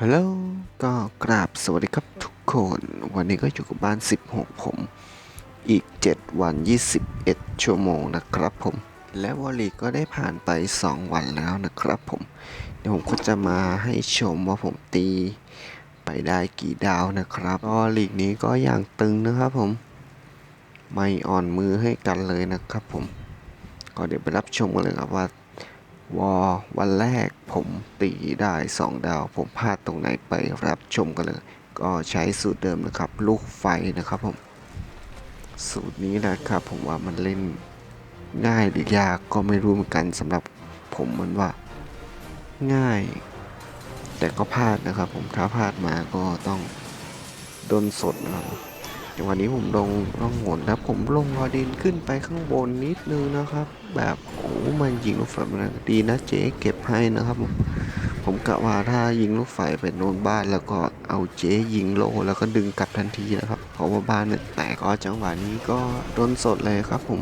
ฮัลโหล ก็กราบสวัสดีครับทุกคน วันนี้ก็อยู่กับบ้าน 16 ผม อีก 7 วัน 21 ชั่วโมงนะครับผม และวอลีก็ได้ผ่านไป 2 วันแล้วนะครับผม เดี๋ยวผมก็จะมาให้ชมว่าผมตีไปได้กี่ดาวนะครับก็ลีกนี้ก็อย่างตึงนะครับผม ไม่อ่อนมือให้กันเลยนะครับผม ก็เดี๋ยวไปรับชมกันเลยครับว่า วอวันแรกผมตีได้ 2 ดาว ผมพลาดตรงไหนไปรับชมกันเลย ก็ใช้สูตรเดิมนะครับ ลูกไฟนะครับผม สูตรนี้นะครับ ผมว่ามันเล่นง่ายหรือยากก็ไม่รู้เหมือนกันสำหรับผมมันว่า ง่าย แต่ก็พลาดนะครับ ผมถ้าพลาดมาก็ต้องโดนสดนะครับ วันนี้ผมลงล่องหนแล้วผมลงวอดินขึ้นไปข้างบนนิดนึงนะครับ แบบโอ้มันยิงลูกไฟมันดีนะเจ๊เก็บให้นะครับผมผมกะว่าถ้ายิงลูกไฟไปโนนบ้านแล้วก็เอาเจ๊ยิงโลแล้วก็ดึงกลับทันทีนะครับเพราะว่าบ้านเนี่ยแตกก็จังหวะนี้ก็โดนสดเลยครับ ผม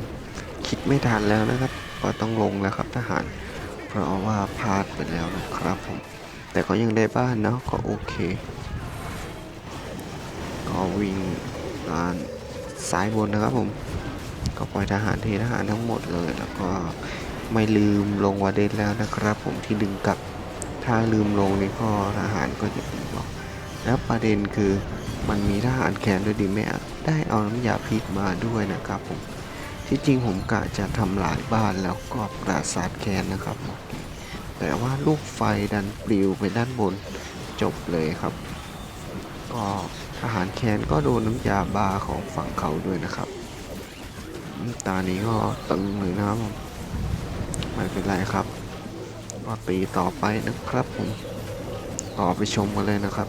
คิดไม่ทันแล้วนะครับ ก็ต้องลงแล้วครับทหาร เพราะว่าพลาดไปแล้วนะครับผมแต่ก็ยังได้บ้านเนาะก็โอเค ก็วิ่ง อ่าซ้ายบนนะครับผมก็ปล่อยทหารเททหารทั้งหมดเลย แล้วก็ไม่ลืมลงวาเดนแล้วนะครับ ผมที่ดึงกลับถ้าลืมลงนี่ก็ทหารก็จะเป็นบอกแล้วประเด็นคือมันมีทหารแคนด้วยดีไมอะได้เอาน้ำยาพิษมาด้วยนะครับผมที่จริงผมกะจะทำลายบ้านแล้วก็ปราสาทแคนนะครับ แต่ว่าลูกไฟดันปลิวไปด้านบนจบเลยครับ ก็ทหารแคนก็โดนน้ำยาบาของฝั่งเขาด้วยนะครับ ตานี้ก็ตึงเลยนะครับไม่เป็นไรครับ ก็ตีต่อไปนะครับผม ต่อไปชมกันเลยนะครับ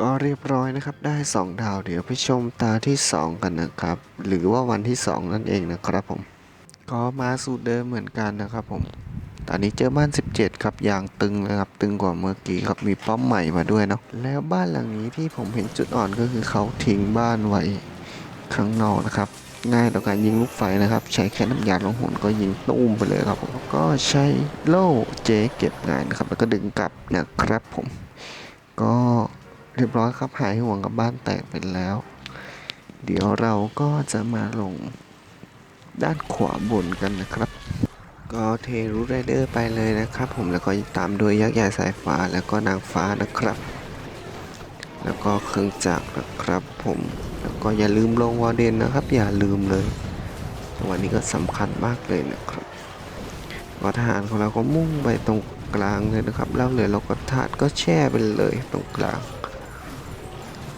ก็เรียบร้อยนะครับได้ 2 ดาวเดี๋ยวไปชมตาที่ 2 กันนะครับ หรือว่าวันที่ 2 นั่นเองนะครับผม ก็มาสูตรเดิมเหมือนกันนะครับผมตอนนี้เจอบ้าน 17 ครับยางตึงเลยครับ ตึงกว่าเมื่อกี้ครับมีป้อมใหม่มาด้วยเนาะแล้วบ้านหลังนี้ที่ผมเห็นจุดอ่อนก็คือเขาทิ้งบ้านไว้ข้างนอกนะครับ ง่ายต่อการยิงลูกไฟนะครับ ใช้แค่น้ำยาลงหุ่นก็ยิงตุ้มไปเลยครับผมก็ใช้โล่เจเก็บงานนะครับ แล้วก็ดึงกลับนะครับผม ก็ เรียบร้อยครับหายห่วงกับบ้านแตกไปแล้ว เดี๋ยวเราก็จะมาลงด้านขวาบนกันนะครับ ก็เทรูไรเดอร์ไปเลยนะครับ ผมแล้วก็ตามด้วยยักษ์ใหญ่สายฟ้าแล้วก็นางฟ้านะครับ แล้วก็เครื่องจักรนะครับ ผมแล้วก็อย่าลืมลงวอร์เดนนะครับ อย่าลืมเลยวันนี้ก็สำคัญมากเลยนะครับก็ทหารของเราก็มุ่งไปตรงกลางเลยนะครับแล้วเหลือเราก็ถาดก็แช่ไปเลยตรงกลาง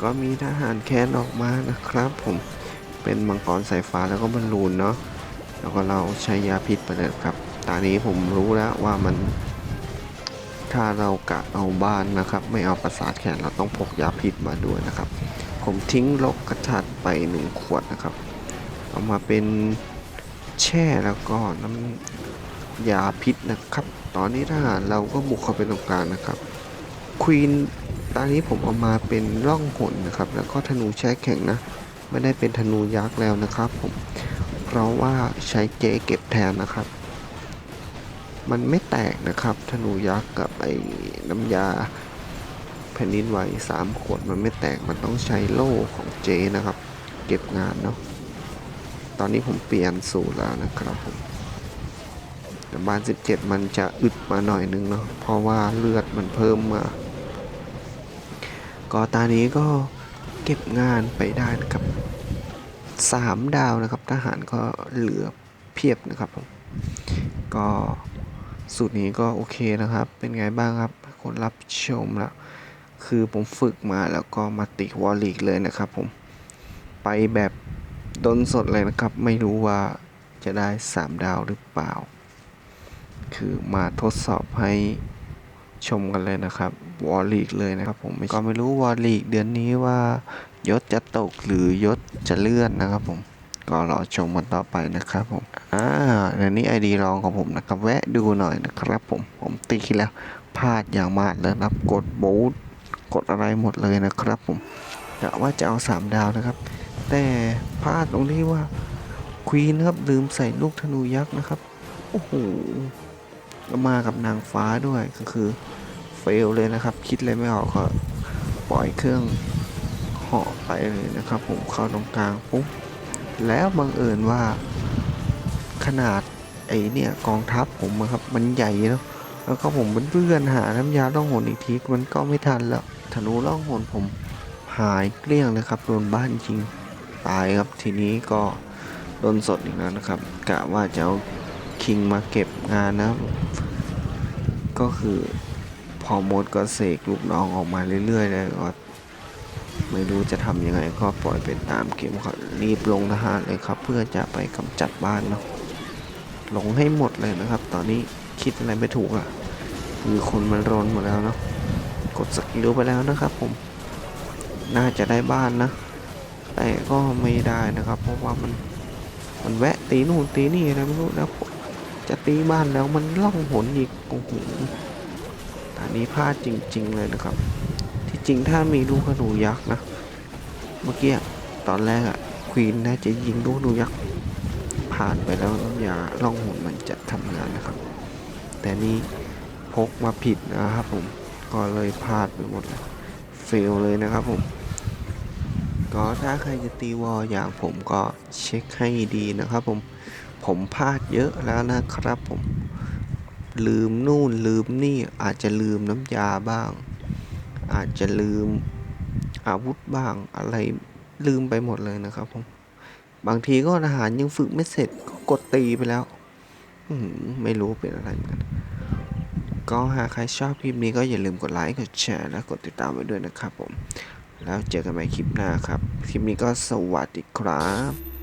ก็มีทหารแคนออกมานะครับ ผมเป็นมังกรสายฟ้าแล้วก็บอลลูนเนาะแล้วก็เราใช้ยาพิษไปเลยครับตอนนี้ผมรู้แล้วว่ามัน ถ้าเรากะเอาบ้านนะครับ ไม่เอาประสาทแขนเราต้องพกยาพิษมาด้วยนะครับ ผมทิ้งลกกระทัดไปหนึ่งขวดนะครับ เอามาเป็นแช่แล้วก็น้ำยาพิษนะครับ ตอนนี้ทหารเราก็บุกเข้าไปตรงกลางนะครับควีน ตอนนี้ผมเอามาเป็นร่องหนนะครับ แล้วก็ธนูแช่แข็งนะ ไม่ได้เป็นธนูยักษ์แล้วนะครับ ผม เพราะว่าใช้เจ๊เก็บแทนนะครับ มันไม่แตกนะครับ ธนูยักษ์กับไอ้น้ำยาแผ่นดินไหวสามขวดมันไม่แตก มันต้องใช้โล่ของเจนะครับ เก็บงานเนาะ ตอนนี้ผมเปลี่ยนสูตรแล้วนะครับผมแต่บาน 17 มันจะอึดมาหน่อยนึงเนาะ เพราะว่าเลือดมันเพิ่มมา ก็ตอนนี้ก็เก็บงานไปได้นะครับ 3 ดาวนะครับ ทหารก็เหลือเพียบนะครับผมก็สูตรนี้ก็โอเคนะครับ เป็นไงบ้างครับ คนรับชมแล้วคือผมฝึกมาแล้วก็มาติวอลลีกเลยนะครับผม ไปแบบดนสดเลยนะครับ ไม่รู้ว่าจะได้ 3 ดาวหรือเปล่า คือมาทดสอบให้ชมกันเลยนะครับ วอลลีกเลยนะครับผมก็ไม่รู้วอลลีกเดือนนี้ว่ายศจะตกหรือยศจะเลื่อนนะครับผมก็รอชมกันต่อไปนะครับผม อ่าเดี๋ยวนี้ไอดีรองของผมนะครับแวะดูหน่อยนะครับผม ผมตีแล้วพลาดอย่างมากเลยนะครับ กดบูทกดอะไรหมดเลยนะครับผมกะว่าจะเอา 3 ดาวนะครับ แต่พลาดตรงที่ว่าควีนะครับลืมใส่ลูกธนูยักษ์นะครับ โอ้โห ก็มากับนางฟ้าด้วยก็คือ ลเลยนะครับ คิดอะไรไม่ออกก็ปล่อยเครื่องเหาะไปเลยนะครับ ผมเข้าตรงกลางปุ๊บแล้วบังเอิญว่าขนาดไอเนี่ยกองทัพผมอะครับมันใหญ่เนาะแล้วก็ผมเป็นเพื่อนหาน้ำยาล่องหนอีกทีมันก็ไม่ทันแล้วธนูล่องหนผมหายเกลี้ยงเลยครับโดนบ้านจริงตายครับทีนี้ก็โดนสดอีกแล้วนะครับกะว่าจะเอาคิงมาเก็บงานนะก็คือ พอมดก็เสกลูกน้องออกมาเรื่อยๆเลยก็ไม่รู้จะทำยังไงก็ปล่อยเป็นตามเกมครับรีบลงทหารเลยครับ เพื่อจะไปกำจัดบ้านเนาะลงให้หมดเลยนะครับ ตอนนี้คิดอะไรไม่ถูกอะ่ะคือคนมันรนหมดแล้วเนาะกดสกิลไปแล้วนะครับ ผม น่าจะได้บ้านนะ แต่ก็ไม่ได้นะครับ เพราะว่ามันมันแวะตีนู่นตีนี่อะไรไม่รู้แล้วจะตีบ้านแล้วมันล่องหนอีกโอ้โห อันนี้พลาดจริง ๆ เลยนะครับ ที่จริงถ้ามีลูกธนูยักษ์นะ เมื่อกี้ตอนแรกอะควีนน่าจะยิงลูกธนูยักษ์ผ่านไปแล้วน้ำยาล่องหนมันจะทำงานนะครับ แต่นี่พกมาผิดนะครับผมก็เลยพลาดไปหมดเลยเฟลเลยนะครับผมก็ถ้าใครจะตีวอลอย่างผมก็เช็คให้ดีนะครับผมผมพลาดเยอะแล้วนะครับผม ลืมนู่นลืมนี่อาจจะลืมน้ำยาบ้าง อาจจะลืมอาวุธบ้างอะไรลืมไปหมดเลยนะครับผมบางทีก็ทหารยังฝึกไม่เสร็จก็กดตีไปแล้วไม่รู้เป็นอะไรเหมือนกัน ก็หากใครชอบคลิปนี้ก็อย่าลืมกดไลค์กดแชร์และกดติดตามไว้ด้วยนะครับผม แล้วเจอกันใหม่คลิปหน้าครับ คลิปนี้ก็สวัสดีครับ